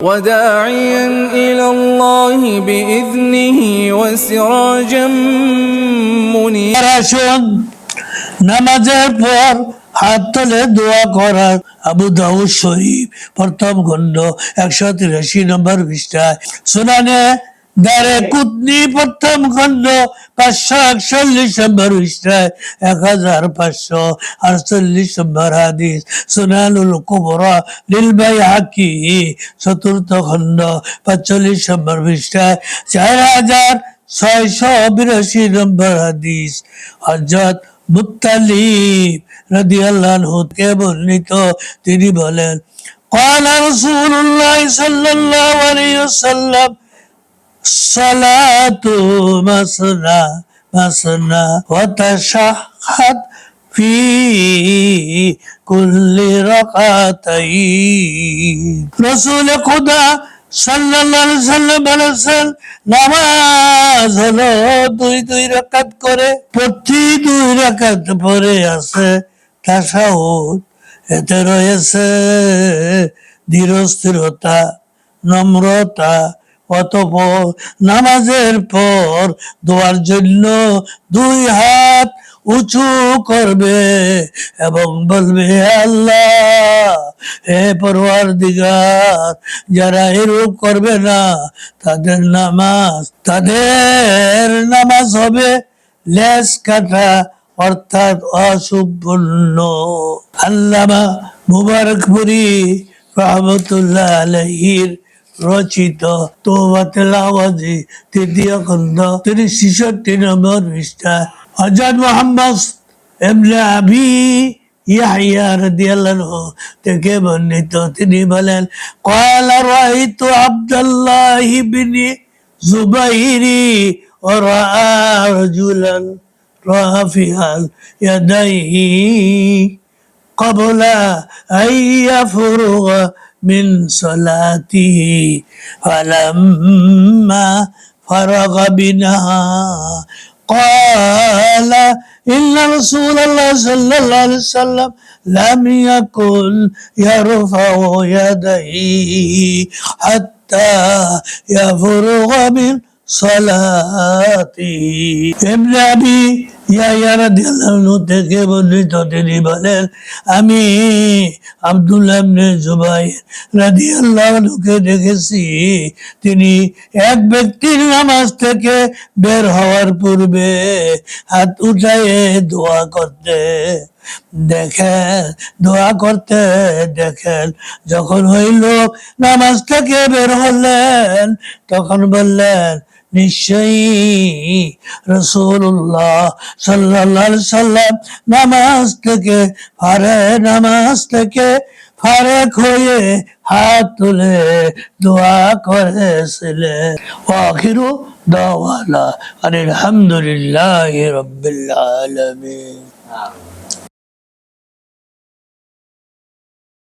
وداعيا إلى الله بإذنه وسراجا منيرا আর আসুন নামাজের পর হাত তুলে দোয়া করার আবু দাউদ শরীফ প্রথম খণ্ড একশো তিরাশি নম্বর পৃষ্ঠায় সুনানে দারে কুতনি প্রথম খণ্ড পাঁচশো একচল্লিশ নম্বর পৃষ্ঠায় এক হাজার পাঁচশো আটচল্লিশ নম্বর হাদিস সুনানুল কুবরা নীলবাই হাকি চতুর্থ খণ্ড পাঁচচল্লিশ নম্বর পৃষ্ঠায় চার হাজার ছয়শো বিরাশি নম্বর হাদিস হজরত মুত্তালিব রাদিয়াল্লাহু কে বর্ণিত তিনি বলেন قال رسول الله صلى الله عليه وسلم সালাতু মাসনা মাসনা ওয়া ফি কুল্লি রাসূল খোদা সাল্লাল্লাহু বলেছেন, নামাজ হলো দুই দুই রাকাত করে, প্রতি দুই রাকাত পরে আছে তাসাহুদ এতে রয়েছে ধীরস্থিরতা নম্রতা অতপর নামাজের পর দোয়ার জন্য দুই হাত উঁচু করবে এবং বলবে, আল্লাহ দিগার যারা এরূপ করবে না, তাদের নামাজ তাদের নামাজ হবে লেস কাটা, অর্থাৎ অসম্পূর্ণ। আল্লামা মুবারকপুরি রহমতুল্লাহ আলহির রচিত তোবাতেল আওয়াজি তৃতীয় খন্ড তিনি ছিষট্টি নম্বর পৃষ্ঠা হজরত মোহাম্মদ এমনি আবি ইয়াহিয়া রাদিয়াল্লাহু থেকে বর্ণিত তিনি বলেন قال رأيت عبد الله بن زبير ورأى رجلا رافعا يديه قبل أن يفرغ من صلاته فلما فرغ منها قال إن رسول الله صلى الله عليه وسلم لم يكن يرفع يديه حتى يفرغ من صلاته ابن أبي থেকে বর্ণিত তিনি বলেন, আমি আব্দুল্লাহ দেখেছি। তিনি এক ব্যক্তির নামাজ থেকে বের হওয়ার পূর্বে হাত উঠায়ে দোয়া করতে দেখেন, দোয়া করতে দেখেন। যখন ওই লোক নামাজ থেকে বের হলেন, তখন বললেন নিশ্চয়ই রসুল্লাহ সাল্লাহ সাল্লাম নামাজ থেকে ফারে নামাজ থেকে ফারেক হয়ে হাত তুলে দোয়া করেছিলেন। আখিরু দাওয়ানা আলহামদুলিল্লাহ রব্বিল আলামিন।